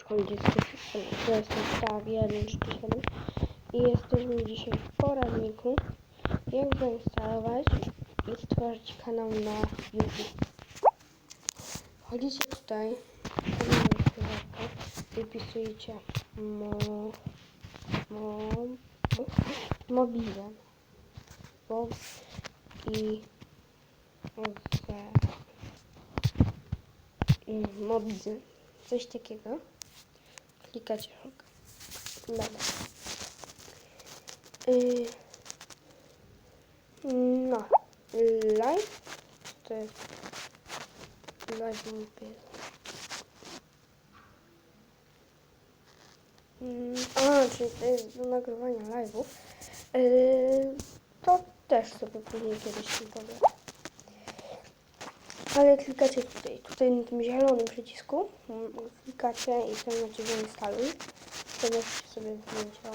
Szkoły dzieckie systemu. To jest ten tak 1.3.7 i jesteśmy dzisiaj w poradniku jak zainstalować i stworzyć kanał na YouTube. Wchodzicie tutaj, i wpisujecie mo, mo, mobilem mob i z, i mobilem. Coś takiego. Klikacie w Dobra. Yy, no. Live. To jest live mówię. Mm, A, czyli to jest do nagrywania live'ów. Yy, to też sobie później kiedyś tym powiem. Ale klikacie tutaj, tutaj na tym zielonym przycisku, mm, klikacie i tam macie zainstaluj. To możecie sobie zdjęcia.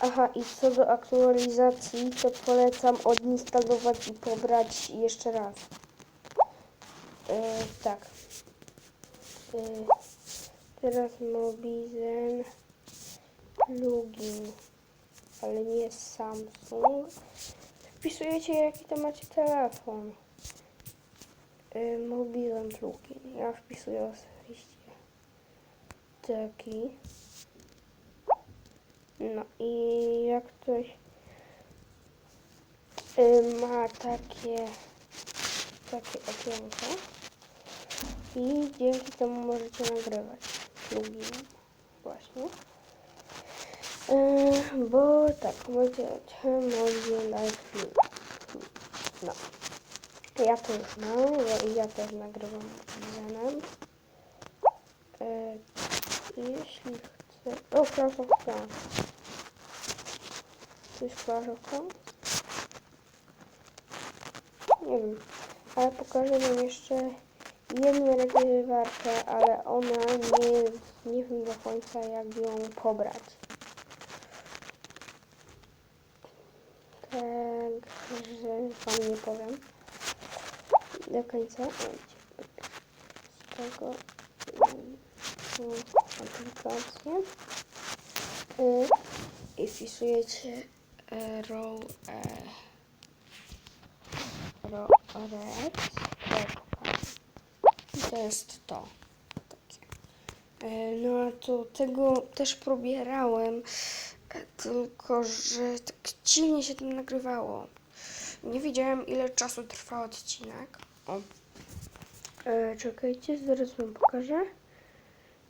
Aha, i co do aktualizacji, to polecam odinstalować i pobrać jeszcze raz. E, tak. E, teraz Mobizen plugin, ale nie Samsung. Wpisujecie jaki to macie telefon. E, Mobizen plugin. Ja wpisuję osobiście taki. No i jak ktoś y, ma takie takie okienko i dzięki temu możecie nagrywać plugin właśnie. Bo tak, możecie może live. No. Ja to już mam, ja, ja też nagrywam pluginem. Y, jeśli chcę... O, Clash of Clans. Jest Clash of Clans? Nie wiem. Ale pokażę wam jeszcze jedną regrywarkę, ale ona nie nie wiem do końca jak ją pobrać. Także wam nie powiem. Do końca. Z tego mm, aplikację. Y, i wpisujecie e, row e, ro, red. I to jest to. E, no a to tego też probierałem tylko że tak dziwnie się tym nagrywało. Nie wiedziałem ile czasu trwa odcinek. O. E, czekajcie zaraz wam pokażę.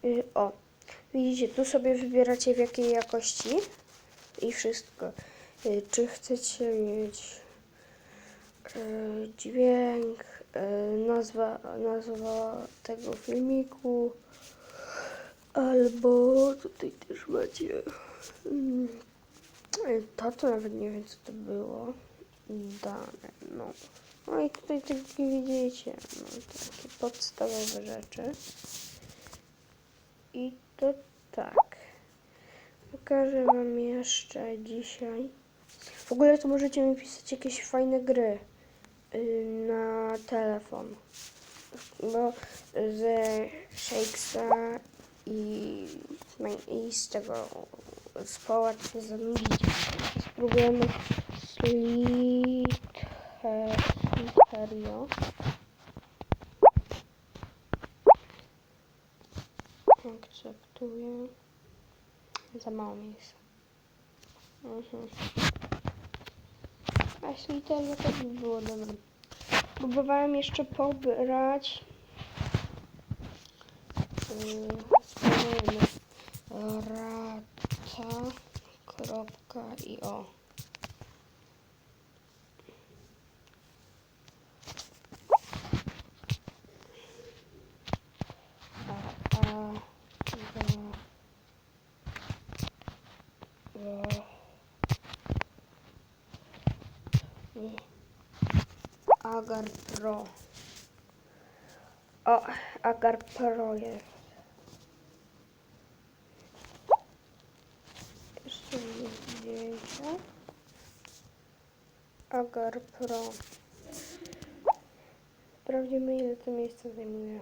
Y, O, widzicie, tu sobie wybieracie w jakiej jakości i wszystko. Y, Czy chcecie mieć y, dźwięk, y, nazwa, nazwa tego filmiku, albo tutaj też macie to, to nawet nie wiem co to było, dane, no. No i tutaj tak widzicie, no, takie podstawowe rzeczy. I to tak. Pokażę Wam jeszcze dzisiaj. W ogóle to możecie mi pisać jakieś fajne gry na telefon. Bo ze Shakesa i, i z tego z nie zanudzicie. Spróbujemy Sleep Serio. Akceptuję. Za mało miejsca. Mhm. A to no to by było dobre. Próbowałem jeszcze pobrać yy, spróbujemy rata.io a, a, Go. Go. Agar Pro. O, Agar Pro jest. Jeszcze nie Agar Pro. Sprawdzimy ile to miejsce zajmuje.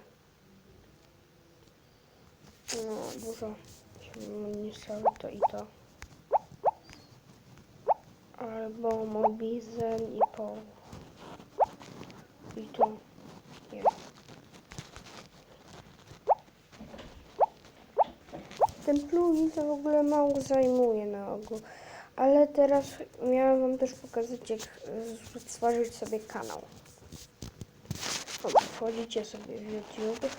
No, dużo stało to i to. Albo Mobizen i Poł. I tu. Nie. Ten plugin to w ogóle mało zajmuje na ogół. Ale teraz miałam wam też pokazać, jak e, stworzyć sobie kanał. O, Wchodzicie sobie w YouTube.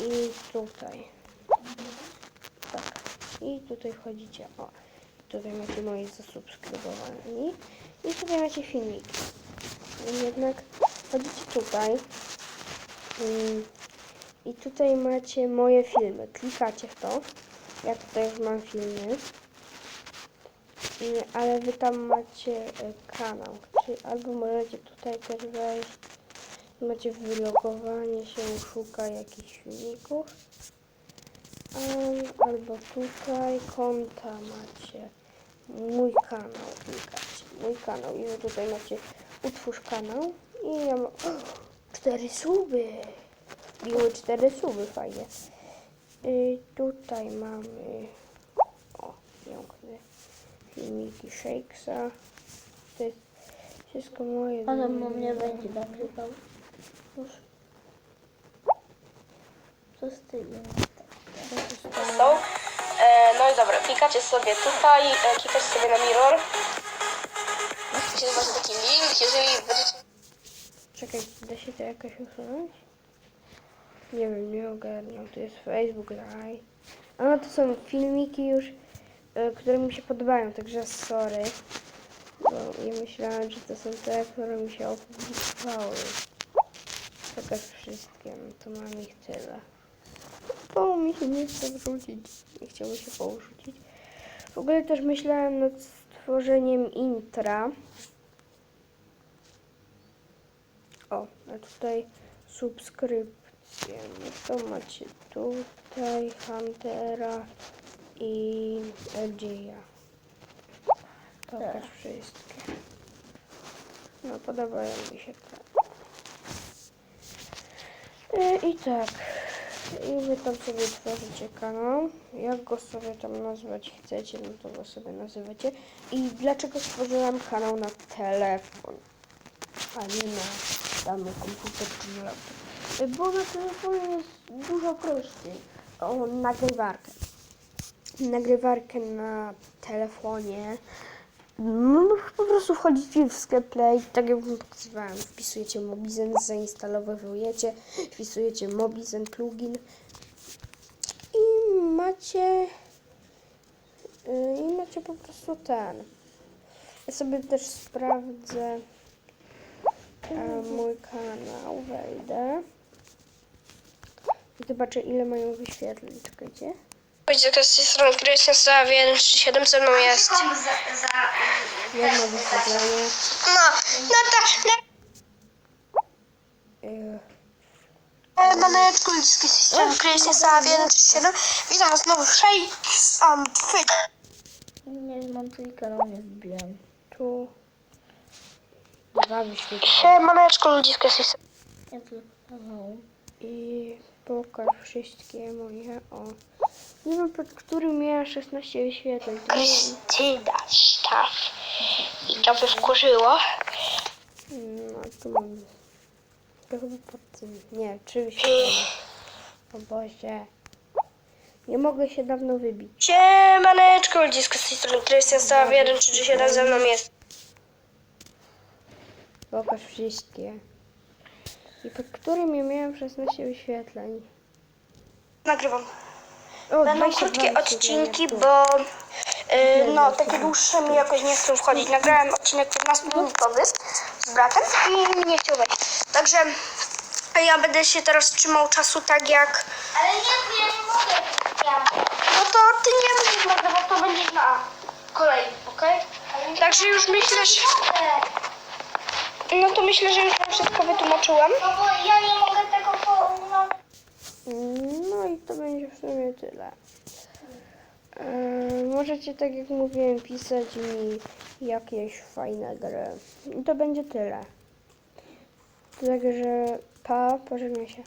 I tutaj. Tak. I tutaj wchodzicie. O. Tutaj macie moje zasubskrybowani. I tutaj macie filmiki. Jednak wchodzicie tutaj. Mm, I tutaj macie moje filmy. Klikacie w to. Ja tutaj już mam filmy. Ale wy tam macie e, kanał. Czyli albo możecie tutaj też wejść. Macie wylogowanie się, szuka jakichś filmików. Albo tutaj konta macie. Mój kanał klikacie. Mój kanał. I wy tutaj macie utwórz kanał. I ja mam o, cztery suby. Biły cztery suby, fajnie. I tutaj mamy o, piękne filmiki Shakesa. To jest wszystko moje. Ale mnie będzie nagrywał. Już. Co z tym? są. E, no i dobra, klikacie sobie tutaj, e, klikacie sobie na mirror. Się zobaczy taki link, jeżeli będziecie... Czekaj, da się to jakoś usunąć? Nie wiem, nie ogarniam. To jest Facebook Live. A no to są filmiki już, które mi się podobają, także sorry. Bo ja myślałem, że to są te, które mi się opublikowały. Pokaż wszystkie, no to mam ich tyle. Bo mi się nie chce wrzucić. Nie chciało się powrzucić. W ogóle też myślałem nad stworzeniem intra. O, a tutaj subskrypcje. No to macie tutaj Huntera i LG'a. Pokaż wszystkie. No podobają mi się te. E, I tak. I wy tam sobie tworzycie kanał. Jak go sobie tam nazwać chcecie, no to go sobie nazywacie. I dlaczego stworzyłam kanał na telefon? a nie na dany komputer czy laptop. Bo na telefonie jest dużo prościej. O nagrywarkę. Nagrywarkę na telefonie. Po prostu wchodzicie w sklep Play, tak jak wam pokazywałem, wpisujecie Mobizen, zainstalowujecie, wpisujecie Mobizen plugin i macie y, i macie po prostu ten. Ja sobie też sprawdzę e, mój kanał, wejdę i zobaczę ile mają wyświetleń, czekajcie. Chodźcie z tej strony, który jest na stawie 137 ze mną jest. Jedno wyświetlenie. No, no tak, Yy, no. Maneczku, z tej strony, który jest na stawie 137. Witam znowu, Shakes and Fit. Nie zmontuj kanał, nie wbiłem. tu dwa wyświetlenia. Ja tu kanał. i pokaż wszystkie moje, o. Nie wiem pod którym miała 16 wyświetleń. Krystyna Sztaf. I to by wkurzyło. No, tu mam. To chyba pod tym. Nie, trzy wyświetlenia. O Boże. Nie mogę się dawno wybić. Siemaneczko, ludziska z tej strony, który jest na stawie 137 ze mną jest. Pokaż wszystkie. I pod którym ja miałem 16 wyświetleń. Nagrywam. O, Będą 22 krótkie wyświetlenia odcinki, bo y, no, takie dłuższe mi jakoś nie chcą wchodzić. Nagrałem odcinek 15-minutowy z bratem i nie chciał wejść. Także ja będę się teraz trzymał czasu tak jak... Ale nie, ja nie mogę. Ja. No to ty nie będziesz nagrywał, to będziesz na kolei, okej? Także już myślę, że... No to myślę, że już wam wszystko No bo ja nie mogę tego po... No. No i to będzie w sumie tyle. Eee, możecie, tak jak mówiłem, pisać mi jakieś fajne gry. I to będzie tyle. Także pa, pożegnaj się.